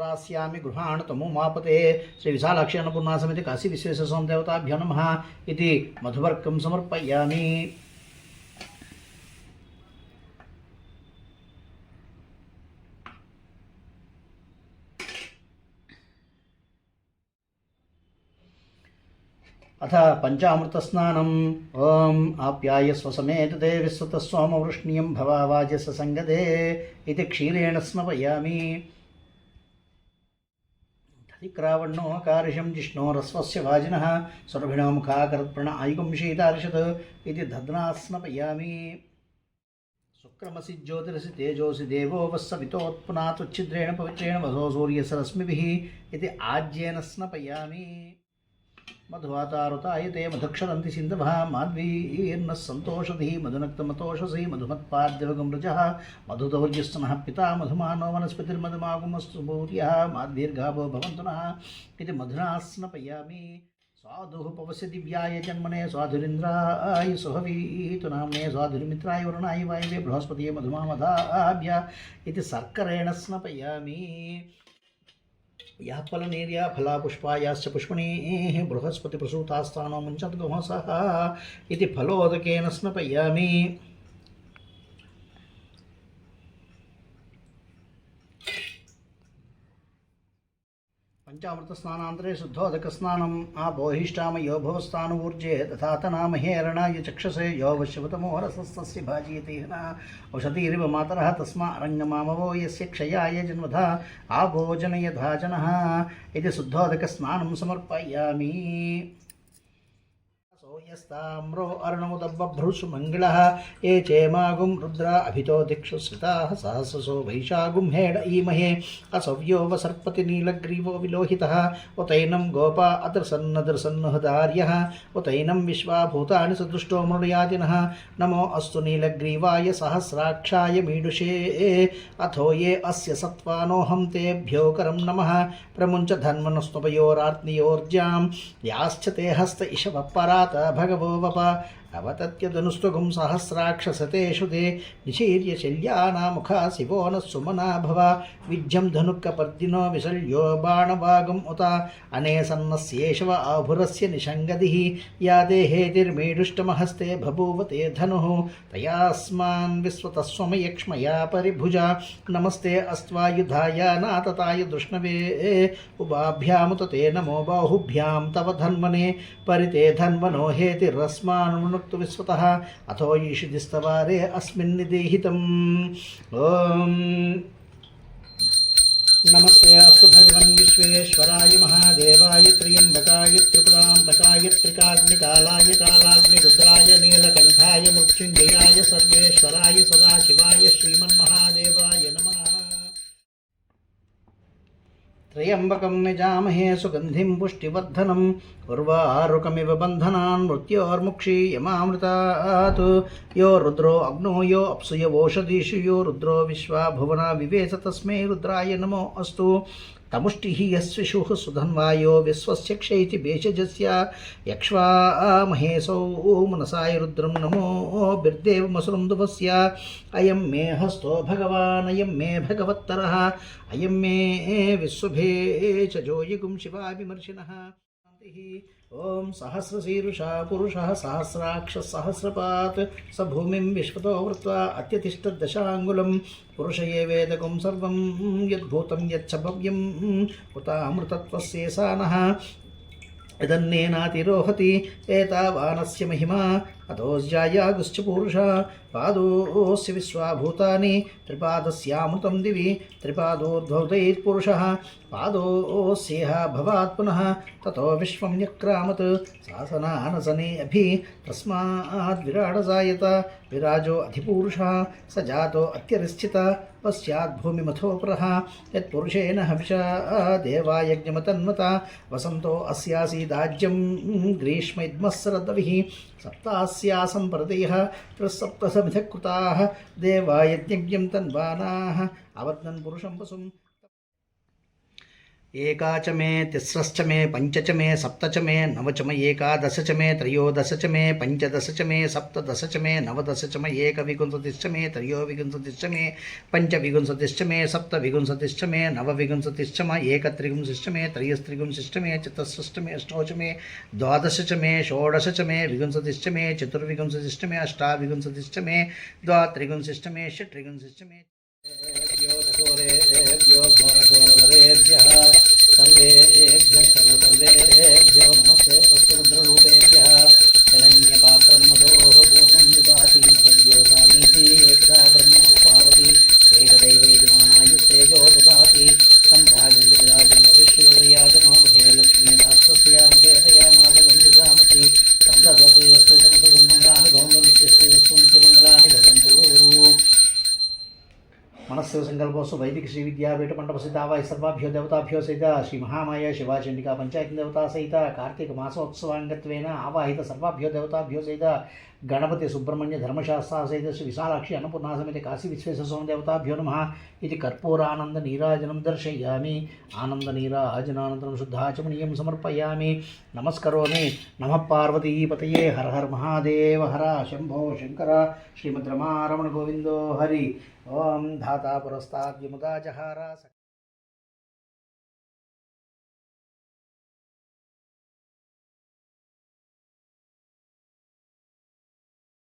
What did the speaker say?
సదాస్యామి గృహాణ తమో మాపతే. శ్రీ విశాలాక్షి అన్నపూర్ణ సమితి కాశీ విశ్వేశ్వరం దేవతాభ్యో నమ ఇది మధువర్గం సమర్పయామి. అథ పంచామృతస్నానం. ఓం ఆప్యాయస్వ సమేతతే విశ్వత సోమవృష్ణీయం భవావాజస సంగదే ఇది క్షీరేణ స్నవయామి దిక్రావణో కారిషం జిష్ణోరస్వస్య వాజిన సురభిణో ముఖాకర్పణ ఆయుగంశీతార్షత్ ఇది దద్నాస్నపయామి శుక్రమసి జ్యోతిరసి తేజోసి దేవో వస్సవితోత్పునాత్చ్చిద్రేణ పవిత్రేణ వసో సూర్యసరశ్మిభిः ఇది ఆజ్యేన స్నపయామి మధువాతారుత ఆయతే మధుక్షరంతి సింధవా మాధ్వీర్న సంతోషధి మధునక్తమతోషసి మధుమత్పాద్యవగమృజ మధుదౌర్జస్సున పితా మధుమానో వనస్పతిర్మధుమాగుమస్సు భూర్య మాధ్వీర్గాభో భవంతున ఇది మధునాస్నపయామి సాధు పవసి దివ్యాయ జన్మనే సాధురింద్రాయ సుహవీతు నామ్నే సాధురిమిత్రాయ వరుణాయ వాయవే బృహస్పతి మధుమామధాభ్య ఇది సర్కరేణ స్నపయామి యా ఫలనీర్యా ఫలా పుష్పాయాశ్చ పుష్పణీ బృహస్పతి ప్రసూతాస్థానం ముంచద్గుమస ఇది ఫలోదకేన స్నపయామి పంచామృత స్నానాంతరే శుద్ధో అధక స్నానం. ఆ బోహిష్టామ యోభవస్థాను ఊర్జే తథాతనామహేరణాయ చక్షసే యోవశవతమోహరసస్తస్య భాజీతేన ఔషధీరివ మాతర తస్మా అరంగమామవో యస్య క్షయాయ జన్మధ ఆభోజనయధాజన ఇది శుద్ధోదక స్నానం సమర్పయామి. यस्ताम्रो अर्णमुदब्बभ्रुषु मङ्गलः ये चेमागुं रुद्रा अभितो दिक्षु श्रिताः सहस्रसो वैशागुं हेड ईमहे। असव्यो वसर्पति नीलग्रीवो विलोहितः। उतैनं गोपा अदृसन्नदृसन्नुहदार्यः। उतैनं विश्वाभूतानि सदृष्टो मृडयादिनः नमो अस्तु नीलग्रीवाय सहस्राक्षाय मीडुषे। अथो ये अस्य सत्त्वानोऽहं तेभ्यो करं नमः। प्रमुञ्च धन्मनस्त्वपयोरार्त्नियोर्जां याश्च ते हस्त इषवः ভাগবো বাবা वप अवतत्यदनुस्त्वगुं सहस्राक्षसतेषु ते निशीर्य शल्यानामुखा शिवो नः सुमना भव। विज्यं धनुक्कपर्दिनो विशल्यो बाणवागुम् उत। अनेसन्नस्येषव आभुरस्य निषङ्गदिः या देहेतिर्मीडुष्टमहस्ते बभूव ते धनुः। तयास्मान् विश्वतस्वमयक्ष्मया परिभुजा। नमस्ते अस्त्वायुधाय नातताय दृष्णवे उभाभ्यामुत ते नमो बाहुभ्यां तव धन्वने। परिते धन्वनो हेतिरस्मान्मुक्तु विस्वतः अथो ईषिदिस्तवारे अस्मिन् निदेहितम् ॐ। नमस्ते अस्तु भगवन् विश्वेश्वराय महादेवाय त्र्यम्बकाय त्रिपुरान्तकाय त्रिकाग्निकालाय कालाग्निरुद्राय त्र्यम्बकं निजामहे सुगन्धिं पुष्टिवर्धनम् उर्वारुकमिव बन्धनान् मृत्योर्मुक्षीयमामृतात् यो रुद्रो अग्नो, यो अप्सुयवोषधीषु यो रुद्रो विश्वा भुवना विवेश तस्मै रुद्राय नमो अस्तु। తముష్టి యస్విషు సుధన్వాయో విశ్వస్య క్షయతి భేషజస్య. యక్ష్వామహేసౌ మనసాయ రుద్రం నమో బిర్దేవ మసులం దువస్య. అయం మే హస్తో భగవాన్ అయం మే భగవత్తర అయం మే విశ్వభేషజోయుగుం శివాభిమర్శిన. ఓం సహస్రశీరుషా పురుష సహస్రాక్ష సహస్రపాత్. స భూమిం విశ్వతో వృత్వా అత్యతిష్టదశాంగులం పురుషయే వేదకం సర్వం యద్భూతం యచ్చభవ్యం కుతామృతత్వస్యేసాన ఇదన్నేనాతిరోహతి ఏతావానస్య మహిమా. अतोऽस्यायागुश्च पुरुषः। पादोऽस्य विश्वाभूतानि, त्रिपादस्यामृतं दिवि त्रिपादोर्ध्वौतैः पादोऽस्येह भवात् पुनः, ततो विश्वं न्यक्रामत् शासनानसने अभि, तस्माद् विराडजायत विराजो अधिपूरुषः, स जातो अत्यरिश्चित पश्चाद्भूमिमथोपरः यत्पुरुषेण हविषा देवायज्ञमतन्वता वसन्तो अस्यासीदाज्यं ग्रीष्मैद्मस्सरदविः తస్యాసం ప్రతయః త్రిసప్తసమిధ కృతాः దేవాయజ్ఞం తన్వానాः అవత్నన్ పురుషం వసుం एका च मे तिस्रश्च मे पञ्च च मे सप्त च मे नव च मे एकादश च मे त्रयोदश च मे पञ्चदश च मे सप्तदश च मे नवदश च मे एकविंशतिश्च मे त्रयोविंशतिश्च मे पञ्चविंशतिश्च मे सप्तविंशतिश्च मे नवविंशतिश्च मे एकत्रिंशश्च मे त्रयस्त्रिंशश्च मे चतुस्रश्च मे अष्टौ च मे द्वादश च मे षोडश च मे विंशतिश्च मे चतुर्विंशतिश्च मे अष्टाविंशतिश्च मे द्वात्रिंशश्च मे षट्त्रिंशश्च मे भ्यो घोरेभ्यो घोरघोरवरेभ्यः सर्वेभ्यः सर्वसर्वेभ्यो नमस्ते अस्तुरुद्ररूपेभ्यः हिरण्यपात्रं మనస్సు సంకల్పోసు వైదిక శ్రీ విద్యాపీఠ మండప సహితావాయి సర్వాభ్యో దేవతాభ్యో సహిత శ్రీ మహామాయ శివాచండికా పంచాయతీ దేవతా సహిత కార్తీక మాసోత్సవాంగత్వేన ఆవాహిత సర్వాభ్యో దేవతాభ్యో సహిత గణపతి సుబ్రహ్మణ్య ధర్మశాస్త్ర సహిత విశాలాక్షి అన్నపూర్ణాసమితి కాశీ విశ్వేశ్వర దేవతాభ్యో నమ ఇది కర్పూరానంద నీరాజనం దర్శయామి. ఆనంద నీరాజనానంతరం శుద్ధాచమనీయం సమర్పయామి. నమస్కరోమి. నమ పార్వతీపతయే. హర హర మహాదేవ హర. శంభో శంకర. శ్రీమద్ రమారమణ గోవిందో హరి. ఓం ధాతా పురస్తాద్యముదాజహార